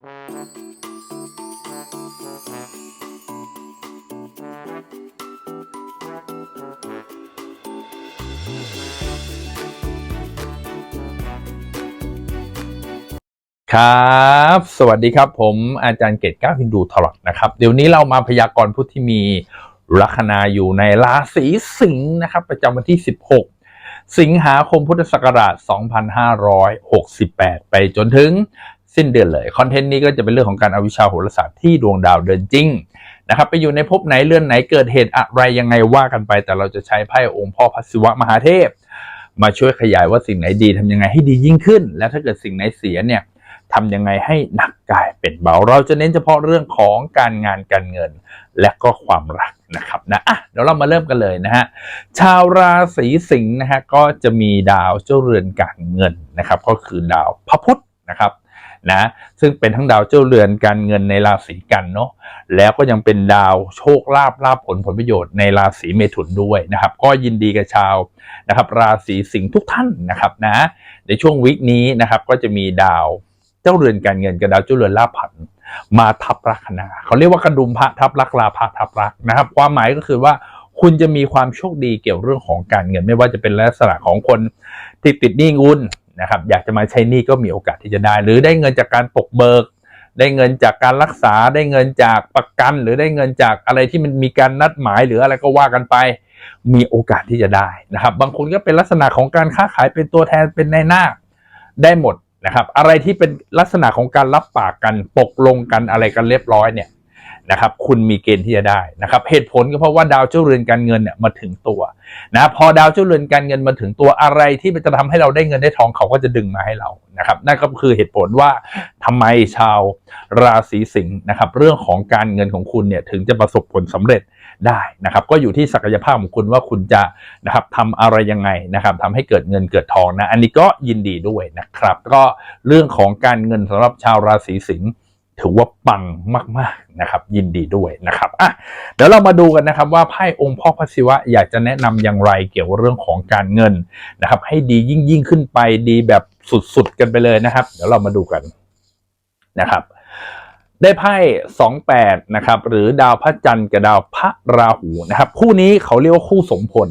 ครับ สวัสดีครับผมอาจารย์เกตก้าวฮินดูทรอตนะครับ เดี๋ยวนี้เรามาพยากรณ์พุธที่มีลัคนาอยู่ในราศีสิงห์นะครับ ประจำวันที่ 16 สิงหาคมพุทธศักราช 2568 ไปจนถึง สิ้นเดือนเลยคอนเทนต์นี้ก็จะเป็นเรื่องของการเอาวิชาโหราศาสตร์ที่ดวงดาวเดินจริงนะครับไปอยู่ในภพไหนเลื่อนไหนเกิดเหตุอะไรยังไงว่ากันไป แต่เราจะใช้ไพ่องค์พ่อพระศิวะมหาเทพ มาช่วยขยายว่าสิ่งไหนดีทำยังไงให้ดียิ่งขึ้น และถ้าเกิดสิ่งไหนเสียเนี่ยทำยังไงให้หนักกายเป็นเบา เราจะเน้นเฉพาะเรื่องของการงานการเงิน และก็ความรักนะครับนะอะเดี๋ยวเรามาเริ่มกันเลยนะฮะชาวราศีสิงห์นะฮะก็จะมีดาวเจ้าเรือนการเงินนะครับ ก็คือดาวพระพุธนะครับ นะซึ่งเป็นทั้งดาวเจ้าเรือนการเงินในราศีกันเนาะแล้วก็ยังเป็นดาวโชคลาภลาภผลผลประโยชน์ในราศีเมถุนด้วยนะครับ ก็ยินดีกับชาวนะครับ ราศีสิงห์ทุกท่านนะครับนะในช่วงวิกนี้นะครับก็จะมีดาวเจ้าเรือนการเงินกับดาวเจ้าเรือนลาภผันมาทับลัคนาเขาเรียกว่ากระดุมพระทับลักลาพระทับลักนะครับ ความหมายก็คือว่าคุณจะมีความโชคดีเกี่ยวเรื่องของการเงิน ไม่ว่าจะเป็นลักษณะของคนที่ติดหนี้งุน นะครับอยากจะมาใช้หนี้ก็มีโอกาสที่จะได้ หรือได้เงินจากการตกเบิก ได้เงินจากการรักษาได้เงินจากประกัน หรือได้เงินจากอะไรที่มันมีการนัดหมายหรืออะไรก็ว่ากันไป มีโอกาสที่จะได้นะครับ บางคนก็เป็นลักษณะของการค้าขายเป็นตัวแทนเป็นในหน้าได้หมดนะครับ อะไรที่เป็นลักษณะของการรับปากกันตกลงกันอะไรกันเรียบร้อยเนี่ย นะครับคุณมีเกณฑ์ที่จะได้นะครับเหตุผลก็เพราะว่าดาวเจ้าเรือนการเงินเนี่ยมาถึงตัวนะพอดาวเจ้าเรือนการเงินมาถึงตัวอะไรที่จะทำให้เราได้เงินได้ทองเขาก็จะดึงมาให้เรานะครับนั่นก็คือเหตุผลว่าทำไมชาวราศีสิงห์นะครับเรื่องของการเงินของคุณเนี่ยถึงจะประสบผลสำเร็จได้นะครับก็อยู่ที่ศักยภาพของคุณว่าคุณจะนะครับทำอะไรยังไงนะครับทำให้เกิดเงินเกิดทองนะอันนี้ก็ยินดีด้วยนะครับ ก็เรื่องของการเงินสำหรับชาวราศีสิงห์ ถือว่าปังมากๆนะครับ ยินดีด้วยนะครับอะเดี๋ยวเรามาดูกันนะครับว่าไพ่องค์พ่อพระศิวะอยากจะแนะนำอย่างไรเกี่ยวกับเรื่องของการเงินนะครับ ให้ดียิ่งยิ่งขึ้นไปดีแบบสุดๆกันไปเลยนะครับ เดี๋ยวเรามาดูกันนะครับ ได้ไพ่สองแปดนะครับ หรือดาวพระจันทร์กับดาวพระราหูนะครับ คู่นี้เขาเรียกว่าคู่สมพล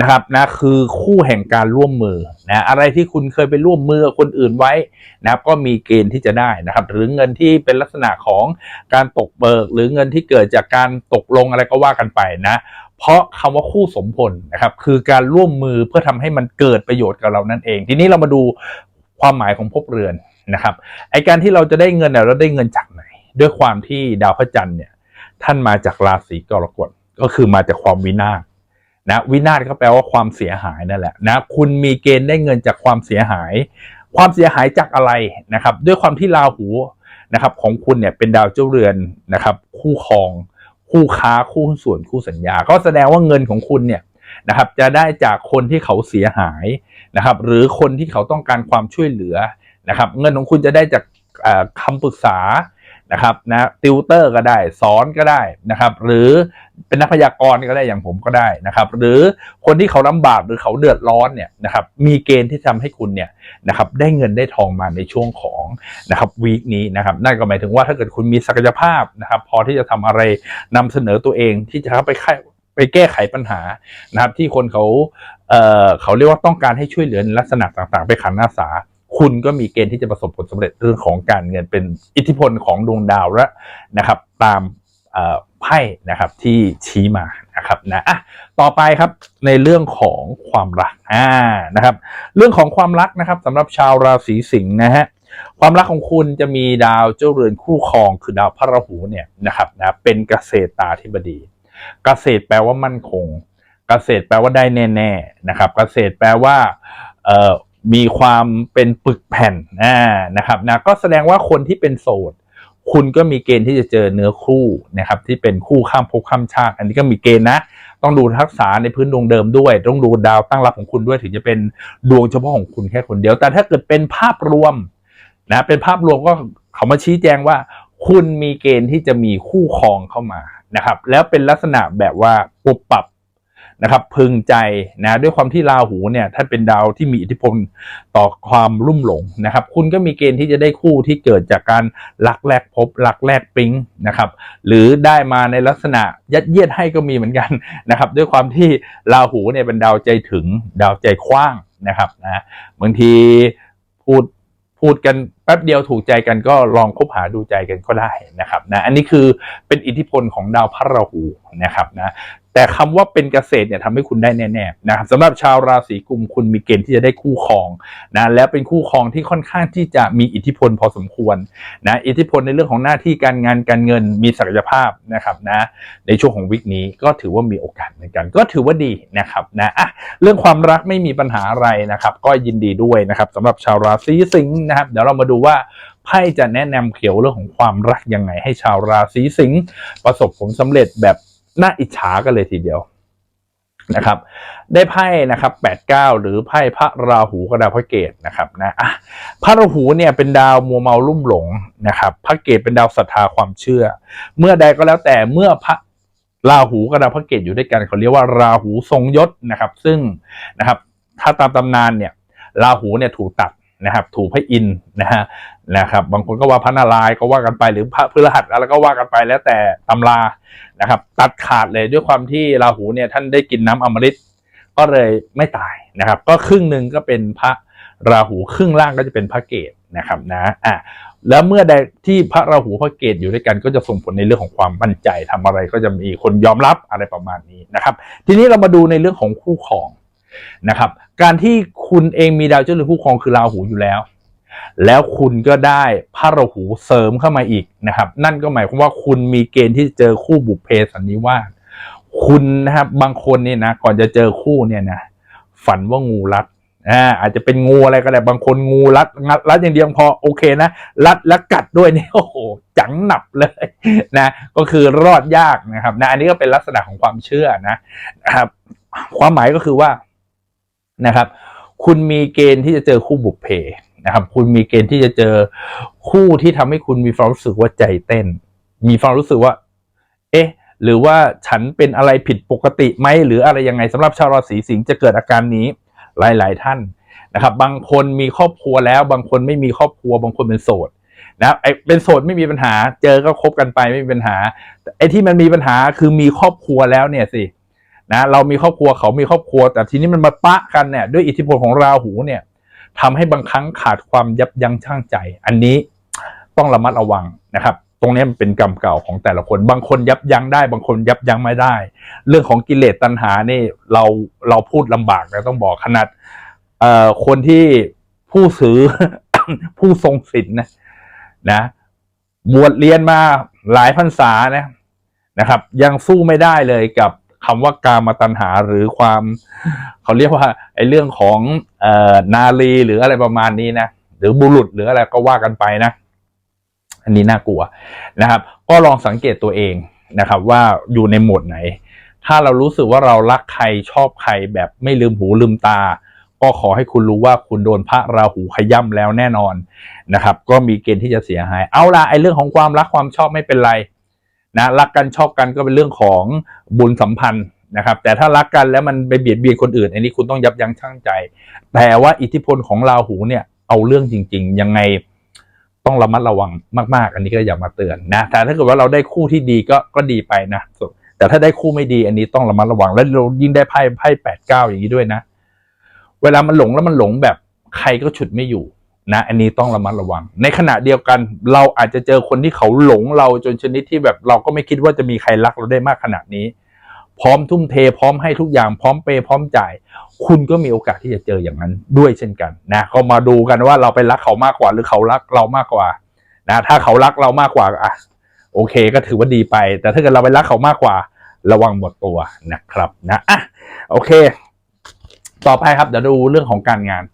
นะครับนะคือคู่แห่งการร่วมมือนะอะไรที่คุณเคยไปร่วมมือกับคนอื่นไว้นะครับ ก็มีเกณฑ์ที่จะได้นะครับ หรือเงินที่เป็นลักษณะของการตกเบิก หรือเงินที่เกิดจากการตกลงอะไรก็ว่ากันไปนะเพราะคำว่าคู่สมพลนะครับ คือการร่วมมือเพื่อทำให้มันเกิดประโยชน์กับเรานั่นเอง ทีนี้เรามาดูความหมายของภพเรือนนะครับไอการที่เราจะได้เงินเนี่ยเราได้เงินจากไหน ด้วยความที่ดาวพระจันทร์เนี่ย ท่านมาจากราศีกรกฎก็คือมาจากความวินาศนะวินาศก็แปลว่าความเสียหายนั่นแหละนะคุณมีเกณฑ์ได้เงินจากความเสียหาย ความเสียหายจากอะไรนะครับ ด้วยความที่ราหูนะครับ ของคุณเนี่ยเป็นดาวเจ้าเรือนนะครับ คู่ครอง คู่ค้าคู่ส่วนคู่สัญญา ก็แสดงว่าเงินของคุณเนี่ยนะครับจะได้จากคนที่เขาเสียหายนะครับ หรือคนที่เขาต้องการความช่วยเหลือนะครับ เงินของคุณจะได้จากคำปรึกษา นะครับนะติวเตอร์ก็ได้สอนก็ได้นะครับ หรือเป็นนักพยากรณ์ก็ได้อย่างผมก็ได้นะครับ หรือคนที่เขาลำบากหรือเขาเดือดร้อนเนี่ยนะครับ มีเกณฑ์ที่ทำให้คุณเนี่ยนะครับได้เงินได้ทองมาในช่วงของนะครับวีคนี้นะครับ นั่นก็หมายถึงว่าถ้าเกิดคุณมีศักยภาพนะครับ พอที่จะทำอะไรนำเสนอตัวเองที่จะเข้าไปไปแก้ไขปัญหานะครับ ที่คนเขาเอ่อเขาเรียกว่าต้องการให้ช่วยเหลือในลักษณะต่างๆ ไปขันอาสา คุณก็มีเกณฑ์ที่จะประสบผลสำเร็จเรื่องของการเงินเป็นอิทธิพลของดวงดาวและนะครับ ตามไพ่นะครับที่ชี้มานะครับนะอะต่อไปครับในเรื่องของความรักอ่านะครับ เรื่องของความรักนะครับสำหรับชาวราศีสิงห์นะฮะความรักของคุณจะมีดาวเจ้าเรือนคู่ครองคือดาวพระราหูเนี่ยนะครับนะเป็นเกษตรตาธิบดี เกษตรแปลว่ามั่นคง เกษตรแปลว่าได้แน่ ๆนะครับ เกษตรแปลว่าเอ่อ มีความเป็นปึกแผ่นนะครับนะก็แสดงว่าคนที่เป็นโสด คุณก็มีเกณฑ์ที่จะเจอเนื้อคู่นะครับที่เป็นคู่ข้ามภพข้ามชาติ อันนี้ก็มีเกณฑ์นะ ต้องดูทักษะในพื้นดวงเดิมด้วย ต้องดูดาวตั้งรับของคุณด้วยถึงจะเป็นดวงเฉพาะของคุณแค่คนเดียว แต่ถ้าเกิดเป็นภาพรวมนะเป็นภาพรวมก็เขามาชี้แจงว่า คุณมีเกณฑ์ที่จะมีคู่ครองเข้ามานะครับ แล้วเป็นลักษณะแบบว่าปุบปับ นะครับพึงใจนะด้วยความที่ราหูเนี่ยท่านเป็นดาวที่มีอิทธิพลต่อความรุ่มหลงนะครับ คุณก็มีเกณฑ์ที่จะได้คู่ที่เกิดจากการลักแรกพบลักแรกปิ๊งนะครับ หรือได้มาในลักษณะยัดเยียดให้ก็มีเหมือนกันนะครับ ด้วยความที่ราหูเนี่ยเป็นดาวใจถึงดาวใจกว้างนะครับนะบางทีพูดพูดกัน แป๊บเดียวถูกใจกันก็ลองคบหาดูใจกันก็ได้นะครับนะอันนี้คือเป็นอิทธิพลของดาวพระราหูนะครับนะแต่คำว่าเป็นเกษตรเนี่ยทำให้คุณได้แน่ๆนะครับสำหรับชาวราศีกุมคุณมีเกณฑ์ที่จะได้คู่ครองนะแล้วเป็นคู่ครองที่ค่อนข้างที่จะมีอิทธิพลพอสมควรนะอิทธิพลในเรื่องของหน้าที่การงานการเงินมีศักยภาพนะครับนะในช่วงของวิกนี้ก็ถือว่ามีโอกาสเหมือนกัน ก็ถือว่าดีนะครับนะอะเรื่องความรักไม่มีปัญหาอะไรนะครับ ก็ยินดีด้วยนะครับสำหรับชาวราศีสิงห์นะครับเดี๋ยวเรามาดูว่าไพ่จะแนะนำเกี่ยวเรื่องของความรักยังไง ให้ชาวราศีสิงห์ประสบผลสำเร็จแบบน่าอิจฉากันเลยทีเดียวนะครับได้ไพ่นะครับแปดเก้าหรือไพ่พระราหูกับดาวพระเกตนะครับนะอะพระราหูเนี่ยเป็นดาวมัวเมาลุ่มหลงนะครับพระเกตเป็นดาวศรัทธาความเชื่อ เมื่อใดก็แล้วแต่เมื่อพระราหูกับดาวพระเกตอยู่ด้วยกันเขาเรียกว่าราหูทรงยศนะครับ ซึ่งนะครับถ้าตามตำนานเนี่ยราหูเนี่ยถูกตัด นะครับถูกพระอินนะฮะนะครับ บางคนก็ว่าพระนารายณ์ก็ว่ากันไปหรือพระพฤหัสอะไรก็ว่ากันไปแล้วแต่ตำรานะครับ ตัดขาดเลยด้วยความที่ราหูเนี่ยท่านได้กินน้ำอมฤตก็เลยไม่ตายนะครับ ก็ครึ่งหนึ่งก็เป็นพระราหูครึ่งล่างก็จะเป็นพระเกตนะครับนะอะแล้วเมื่อใดที่พระราหูพระเกตอยู่ด้วยกันก็จะส่งผลในเรื่องของความมั่นใจทำอะไรก็จะมีคนยอมรับอะไรประมาณนี้นะครับ ทีนี้เรามาดูในเรื่องของคู่ครอง นะครับ การที่คุณเองมีดาวเจ้าเรือนคู่ครองคือราหูอยู่แล้ว แล้วคุณก็ได้พระราหูเสริมเข้ามาอีกนะครับ นั่นก็หมายความว่าคุณมีเกณฑ์ที่จะเจอคู่บุพเพสันนิวาสคุณนะครับบางคนเนี่ยนะก่อนจะเจอคู่เนี่ยนะฝันว่างูรัดอ่าอาจจะเป็นงูอะไรก็ได้บางคนงูรัดรัดอย่างเดียวพอโอเคนะรัดแล้วกัดด้วยเนี่ยโอ้โหจังหนับเลยนะก็คือรอดยากนะครับนะอันนี้ก็เป็นลักษณะของความเชื่อนะครับความหมายก็คือว่า นะครับ คุณมีเกณฑ์ที่จะเจอคู่บุพเพนะครับ คุณมีเกณฑ์ที่จะเจอคู่ที่ทำให้คุณมีความรู้สึกว่าใจเต้น มีความรู้สึกว่า เอ๊ะ หรือว่าฉันเป็นอะไรผิดปกติไหมหรืออะไรยังไงสำหรับชาวราศีสิงห์จะเกิดอาการนี้หลาย ๆ ท่านนะครับ บางคนมีครอบครัวแล้ว บางคนไม่มีครอบครัว บางคนเป็นโสดนะครับไอ้เป็นโสดไม่มีปัญหา เจอก็คบกันไปไม่มีปัญหาไอ้ที่มันมีปัญหาคือมีครอบครัวแล้วเนี่ยสิ นะเรามีครอบครัวเขามีครอบครัว แต่ทีนี้มันมาปะกันเนี่ยด้วยอิทธิพลของราหูเนี่ยทำให้บางครั้งขาดความยับยั้งชั่งใจ อันนี้ต้องระมัดระวังนะครับ ตรงนี้มันเป็นกรรมเก่าของแต่ละคน บางคนยับยั้งได้ บางคนยับยั้งไม่ได้ เรื่องของกิเลสตัณหานี่เราเราพูดลำบากนะต้องบอกขนาดเอ่อคนที่ผู้ซื้อผู้ทรงศีลนะนะบวชเรียนมาหลายพรรษานะนะครับ ยังสู้ไม่ได้เลยกับ คำว่ากามตัณหาหรือความเขาเรียกว่าไอ้เรื่องของเอ่อนารีหรืออะไรประมาณนี้นะหรือบุรุษหรืออะไรก็ว่ากันไปนะ อันนี้น่ากลัวนะครับ ก็ลองสังเกตตัวเองนะครับ ว่าอยู่ในโหมดไหน ถ้าเรารู้สึกว่าเรารักใครชอบใครแบบไม่ลืมหูลืมตา ก็ขอให้คุณรู้ว่าคุณโดนพระราหูขย่ำแล้วแน่นอนนะครับ ก็มีเกณฑ์ที่จะเสียหาย เอาละไอ้เรื่องของความรักความชอบไม่เป็นไร นะรักกันชอบกันก็เป็นเรื่องของบุญสัมพันธ์นะครับ แต่ถ้ารักกันแล้วมันไปเบียดเบียนคนอื่น อันนี้คุณต้องยับยั้งชั่งใจ แต่ว่าอิทธิพลของราหูเนี่ยเอาเรื่องจริง ๆ ยังไงต้องระมัดระวังมากๆ อันนี้ก็อย่ามาเตือนนะแต่ถ้าเกิดว่าเราได้คู่ที่ดีก็ก็ดีไปนะแต่ถ้าได้คู่ไม่ดีอันนี้ต้องระมัดระวัง แล้วเรายิ่งได้ไพ่ไพ่แปดเก้าอย่างนี้ด้วยนะ เวลามันหลงแล้วมันหลงแบบใครก็ฉุดไม่อยู่ นะอันนี้ต้องระมัดระวัง ในขณะเดียวกันเราอาจจะเจอคนที่เขาหลงเราจนชนิดที่แบบเราก็ไม่คิดว่าจะมีใครรักเราได้มากขนาดนี้ พร้อมทุ่มเทพร้อมให้ทุกอย่างพร้อมเปย์พร้อมจ่าย คุณก็มีโอกาสที่จะเจออย่างนั้นด้วยเช่นกันนะเขามาดูกันว่าเราไปรักเขามากกว่าหรือเขารักเรามากกว่านะถ้าเขารักเรามากกว่าอะโอเคก็ถือว่าดีไป แต่ถ้าเกิดเราไปรักเขามากกว่า ระวังหมดตัวนะครับนะอะโอเค ต่อไปครับเดี๋ยวดูเรื่องของการงาน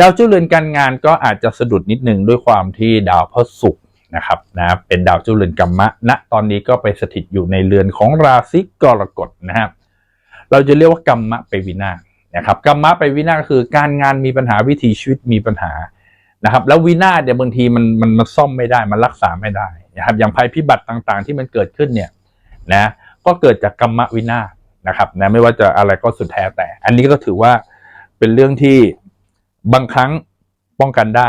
ดาวเจ้าเรือนการงานก็อาจจะสะดุดนิดนึงด้วยความที่ดาวพระศุกร์นะครับนะเป็นดาวเจ้าเรือนกรรมะณตอนนี้ก็ไปสถิตอยู่ในเรือนของราศีกรกฎนะครับเราจะเรียกว่ากรรมะไปวินาศนะครับกรรมะไปวินาศคือการงานมีปัญหาวิถีชีวิตมีปัญหานะครับ แล้ววินาศเนี่ยบางทีมันมันมันซ่อมไม่ได้มันรักษาไม่ได้นะครับ อย่างภัยพิบัติต่างๆ ที่มันเกิดขึ้นเนี่ยนะก็เกิดจากกรรมะวินาศนะครับนะไม่ว่าจะอะไรก็สุดแท้แต่ อันนี้ก็ถือว่าเป็นเรื่องที่ บางครั้งป้องกันได้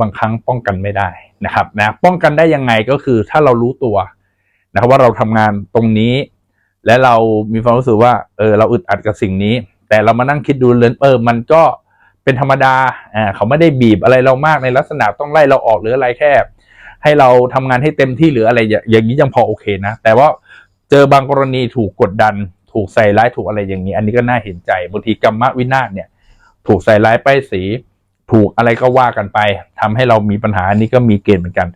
บางครั้งป้องกันไม่ได้นะครับนะป้องกันได้ยังไงก็คือถ้าเรารู้ตัวนะครับว่าเราทำงานตรงนี้ และเรามีความรู้สึกว่าเออเราอึดอัดกับสิ่งนี้ แต่เรามานั่งคิดดูเลยเออมันก็เป็นธรรมดาอ่าเขาไม่ได้บีบอะไรเรามากในลักษณะต้องไล่เราออกหรืออะไรแค่ ให้เราทำงานให้เต็มที่หรืออะไรอย่างนี้ยังพอโอเคนะ แต่ว่าเจอบางกรณีถูกกดดัน ถูกใส่ร้ายถูกอะไรอย่างนี้ อันนี้ก็น่าเห็นใจบางทีกรรมวินาศเนี่ย ถูกใส่ร้ายป้ายสี ถูกอะไรก็ว่ากันไปทำให้เรามีปัญหาอันนี้ก็มีเกณฑ์เหมือนกัน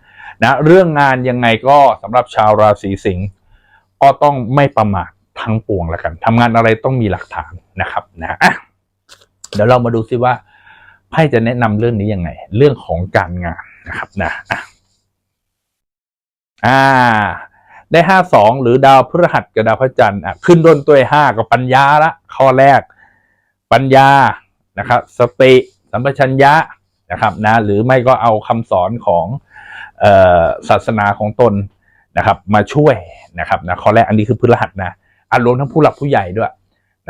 นะเรื่องงานยังไงก็สำหรับชาวราศีสิงห์ก็ต้องไม่ประมาททั้งปวงแล้วกันทำงานอะไรต้องมีหลักฐานนะครับนะะเดี๋ยวเรามาดูซิว่าไพ่จะแนะนำเรื่องนี้ยังไง เรื่องของการงานนะครับนะอะอ่า ได้ห้าสองหรือดาวพฤหัสกับดาวพระจันทร์อะขึ้นต้นตัวห้ากับปัญญาละข้อแรก ปัญญา นะครับสติสัมปชัญญะนะครับนะหรือไม่ก็เอาคำสอนของศาสนาของตนนะครับมาช่วยนะครับนะข้อแรกอันนี้คือพฤหัสนะอารวมทั้งผู้หลักผู้ใหญ่ด้วย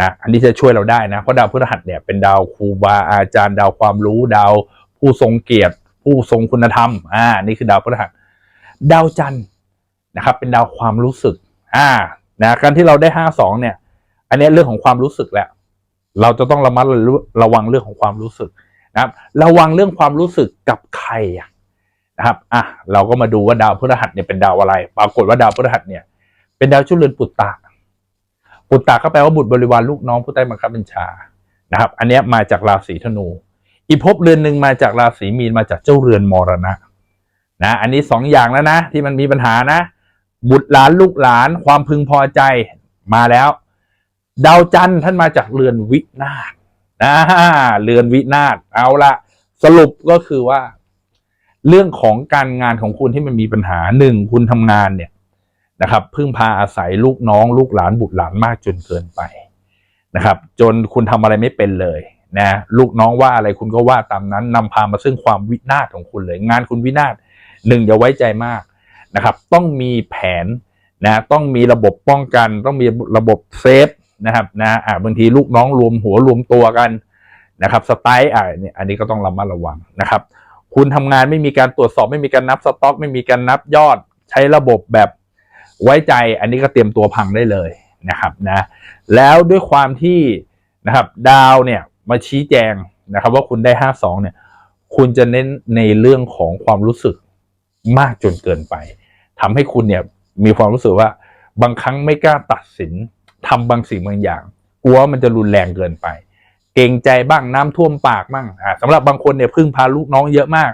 นะอันนี้จะช่วยเราได้นะเพราะดาวพฤหัสเนี่ยเป็นดาวครูบาอาจารย์ ดาวความรู้ ดาวผู้ทรงเกียรติ ผู้ทรงคุณธรรมอ่านี่คือดาวพฤหัสดาวจันทร์นะครับเป็นดาวความรู้สึกอ่านะการที่เราได้ห้าสองเนี่ย อันนี้เรื่องของความรู้สึกแหละ เราจะต้องระมัดระวังเรื่องของความรู้สึกนะครับ ระวังเรื่องความรู้สึกกับใครอะนะครับอะเราก็มาดูว่าดาวพฤหัสเนี่ยเป็นดาวอะไร ปรากฏว่าดาวพฤหัสเนี่ย เป็นดาวชุดเรือนปุตตะปุตตะก็แปลว่าบุตรบริวารลูกน้องผู้ใต้บังคับบัญชานะครับ อันนี้มาจากราศีธนู อีกภพเรือนหนึ่งมาจากราศีมีนมาจากเจ้าเรือนมรณะนะอันนี้สองอย่างแล้วนะ ที่มันมีปัญหานะ บุตรหลานลูกหลาน ความพึงพอใจมาแล้ว ดาวจันทร์ท่านมาจากเรือนวินาศนะเรือนวินาศเอาละสรุปก็คือว่า เรื่องของการงานของคุณที่มันมีปัญหาหนึ่งคุณทำงานเนี่ยนะครับ พึ่งพาอาศัยลูกน้อง ลูกหลานบุตรหลานมากจนเกินไปนะครับ จนคุณทำอะไรไม่เป็นเลยนะลูกน้องว่าอะไรคุณก็ว่าตามนั้นนำพามาซึ่งความวินาศของคุณเลย งานคุณวินาศหนึ่งอย่าไว้ใจมากนะครับ ต้องมีแผนนะต้องมีระบบป้องกัน ต้องมีระบบเซฟ นะครับนะอ่าบางทีลูกน้องรวมหัวรวมตัวกันนะครับสไตล์อ่าเนี่ยอันนี้ก็ต้องระมัดระวังนะครับ คุณทำงานไม่มีการตรวจสอบไม่มีการนับสต็อก ไม่มีการนับยอด ใช้ระบบแบบไว้ใจ อันนี้ก็เตรียมตัวพังได้เลยนะครับนะแล้วด้วยความที่นะครับดาวเนี่ยมาชี้แจงนะครับ ว่าคุณได้ห้าสองเนี่ย คุณจะเน้นในเรื่องของความรู้สึกมากจนเกินไปทำให้คุณเนี่ยมีความรู้สึกว่าบางครั้งไม่กล้าตัดสิน ทำบางสิ่งบางอย่าง กลัวมันจะรุนแรงเกินไป เกรงใจบ้างน้ำท่วมปากบ้างอ่าสำหรับบางคนเนี่ยพึ่งพาลูกน้องเยอะมาก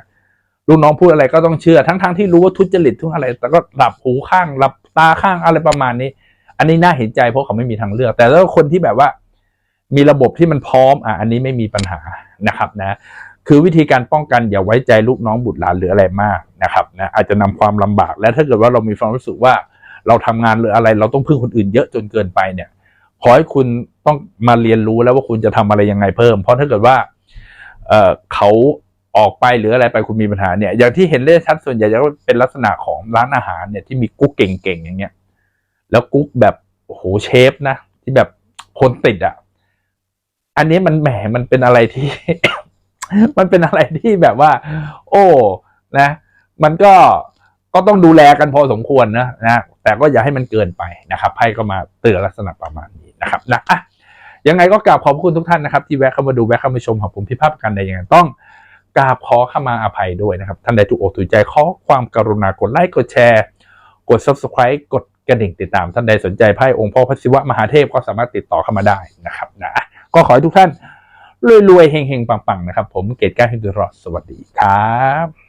ลูกน้องพูดอะไรก็ต้องเชื่อ ทั้งๆทที่รู้ว่าทุจริตทุกอะไร แต่ก็หลับหูข้างหลับตาข้างอะไรประมาณนี้ อันนี้น่าเห็นใจเพราะเขาไม่มีทางเลือก แต่ถ้าคนที่แบบว่า มีระบบที่มันพร้อมอะอันนี้ไม่มีปัญหานะครับนะคือวิธีการป้องกันอย่าไว้ใจลูกน้องบุตรหลานหรืออะไรมากนะครับนะอาจจะนำความลำบากและถ้าเกิดว่าเรามีความรู้สึกว่า เราทำงานหรืออะไร เราต้องพึ่งคนอื่นเยอะจนเกินไปเนี่ยขอให้คุณต้องมาเรียนรู้แล้วว่าคุณจะทำอะไรยังไงเพิ่ม เพราะถ้าเกิดว่าเอเขาออกไปหรืออะไรไปคุณมีปัญหาเนี่ย อย่างที่เห็นได้ชัดส่วนใหญ่จะเป็นลักษณะของร้านอาหารเนี่ยที่มีกุ๊กเก่งๆอย่างเงี้ย แล้วกุ๊กแบบโอ้โหเชฟนะที่แบบคนติดอะ อันนี้มันแหมมันเป็นอะไรที่ มันเป็นอะไรที่แบบว่า โอ้ นะ มันก็ก็ต้องดูแลกันพอสมควรนะนะ แต่ก็อย่าให้มันเกินไปนะครับไพ่ก็มาเตือนลักษณะประมาณนี้นะครับนะอะยังไงก็กราบขอบคุณทุกท่านนะครับที่แวะเข้ามาดูแวะเข้ามาชมของผมพิพาทกันใดยังไงต้องกราบขอเข้ามาอภัยด้วยนะครับ ท่านใดถูกอกถูกใจขอความกรุณากดไลค์กดแชร์ กด subscribe กดกระดิ่งติดตามท่านใดสนใจไพ่องค์พ่อพระศิวะมหาเทพก็สามารถติดต่อเข้ามาได้นะครับนะก็ขอให้ทุกท่านรวยๆเฮงๆปังๆนะครับ ผมเกตก้าพินตุรอสวัสดีครับ